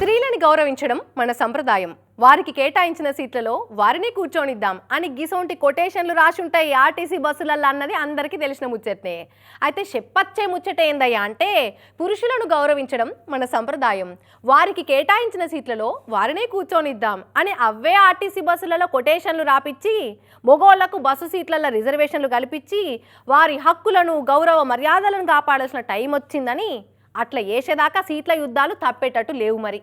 స్త్రీలను గౌరవించడం మన సంప్రదాయం. వారికి కేటాయించిన సీట్లలో వారిని కూర్చొనిద్దాం అని గిసోంటి కొటేషన్లు రాసుంటాయి ఆర్టీసీ బస్సులల్లో అన్నది అందరికీ తెలిసిన ముచ్చట్నే. అయితే చెప్పచ్చే ముచ్చట ఏందయ్యా అంటే పురుషులను గౌరవించడం మన సంప్రదాయం. వారికి కేటాయించిన సీట్లలో వారినే కూర్చొనిద్దాం అని అవే ఆర్టీసీ బస్సులలో కొటేషన్లు రాపిచ్చి మొగోళ్ళకు బస్సు సీట్లలో రిజర్వేషన్లు కల్పించి వారి హక్కులను గౌరవ మర్యాదలను కాపాడాల్సిన టైం వచ్చిందని అట్లా వేసేదాకా సీట్ల యుద్ధాలు తప్పేటట్టు లేవు మరి.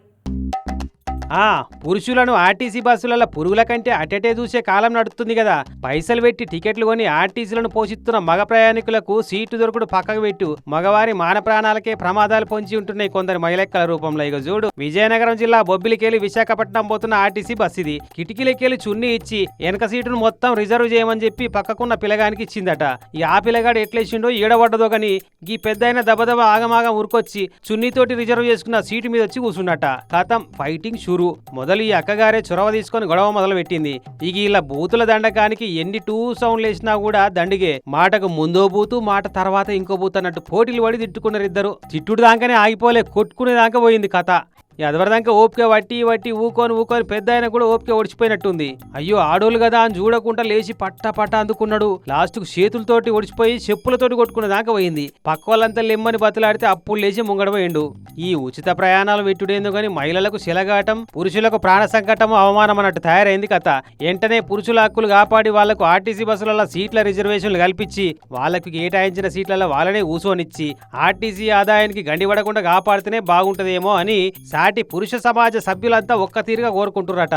ఆ పురుషులను ఆర్టీసీ బస్సులలో పురుగుల కంటే అటటే చూసే కాలం నడుస్తుంది కదా. పైసలు పెట్టి టికెట్లు కొని ఆర్టీసీలను పోషిస్తున్న మగ ప్రయాణికులకు సీటు దొరకడు పక్కకు పెట్టు. మగవారి మాన ప్రాణాలకే ప్రమాదాలు పొంచి ఉంటున్నాయి కొందరు మహిళెక్కల రూపంలో. ఇక చూడు విజయనగరం జిల్లా బొబ్బిలికెళ్ళి విశాఖపట్నం పోతున్న ఆర్టీసీ బస్ ఇది. కిటికీలకెళ్ళి చున్నీ ఇచ్చి వెనక సీటును మొత్తం రిజర్వ్ చేయమని చెప్పి పక్కకున్న పిల్లగానికి ఇచ్చిందట. ఈ ఆ పిల్లగాడు ఎట్లేసిండో ఈడబడ్డదో గని ఈ పెద్దయిన దబదబ ఆగమాగం ఉరికొచ్చి చున్నీతోటి రిజర్వ్ చేసుకున్న సీటు మీద వచ్చి కూర్చున్నట కథం ఫైటింగ్ షురు మొదలు ఈ అక్కగారే చొరవ తీసుకొని గొడవ మొదలు పెట్టింది ఇక ఇలా బూతుల దండకానికి ఎన్ని టూ సౌండ్లు వేసినా కూడా దండిగే. మాటకు ముందో బూతు మాట తర్వాత ఇంకో బూతు అన్నట్టు పోటీలు పడి తిట్టుకున్నారు ఇద్దరు. తిట్టుడు దాకానే ఆగిపోలే కొట్టుకునే దాకా పోయింది కథ. ఎదవరదాకా ఓపిక వట్టి వట్టి ఊకొని ఊకొని పెద్ద ఆయన కూడా ఓపిక ఒడిచిపోయినట్టుంది. అయ్యో ఆడోళ్ళు కదా అని చూడకుండా లేచి పట్ట పట్ట అందుకున్నాడు. లాస్ట్కు చేతులతోటి ఒడిచిపోయి చెప్పులతోటి కొట్టుకునే దాకా పోయింది. పక్క వాళ్ళంతా లెమ్మని బతులాడితే అప్పుడు లేచి ముంగడపోయిండు ఈ ఉచిత ప్రయాణాలు పెట్టుడేందు కానీ మహిళలకు శిలగాటం పురుషులకు ప్రాణ సంకటం అవమానం అన్నట్టు తయారైంది కథ. వెంటనే పురుషుల హక్కులు కాపాడి వాళ్ళకు ఆర్టీసీ బస్సులలో సీట్ల రిజర్వేషన్లు కల్పించి వాళ్ళకి కేటాయించిన సీట్లలో వాళ్ళనే కూసోనిచ్చి ఆర్టీసీ ఆదాయానికి గండిపడకుండా కాపాడితేనే బాగుంటదేమో అని నాటి పురుష సమాజ సభ్యులంతా ఒక్క తీరుగా కోరుకుంటురట